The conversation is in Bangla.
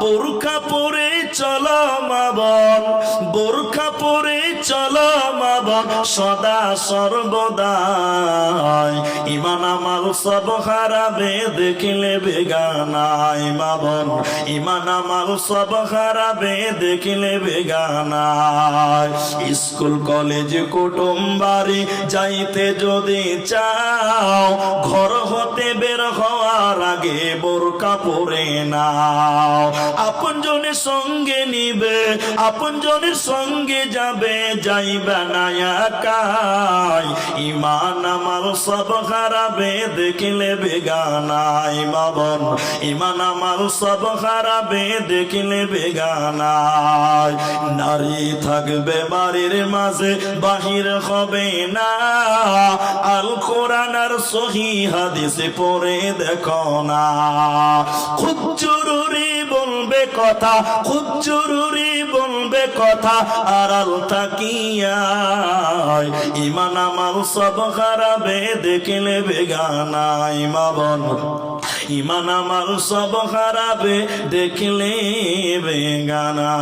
বোরখা পরে চলো মাবন বোরখা পরে মাবন সদা সর্বদাই। ইমান আমার সব হারাবে দেখিলে বেগানাই মাবন ইমান আমার সব হারাবে দেখিলে বেগানাই স্কুল, কলেজ, কুটুম যাইতে যদি চাও আগে বোরকা পরে নাও। আপন জনের সঙ্গে নিবে, আপন জনের সঙ্গে যাবে, যাইবে না একাই। ইমান আমার সব হারাবে দেখিলে বেগানাই মাবন ইমান আমার সব হারাবে দেখিলে বেগানাই নারী থাকবে বাড়ির মাঝে, বাহির হবে না। আল কোরআন আর সহি হাদিসে পড়ে দেখো না। খুব জরুরি বলবে কথা, খুব জরুরি বলবে কথা আর আল তাকিয়ায় ইমান আমার সব খারাবে দেখিলে বেগানা ইমাবন ইমান আমার সব খারাবে দেখলে বেগানা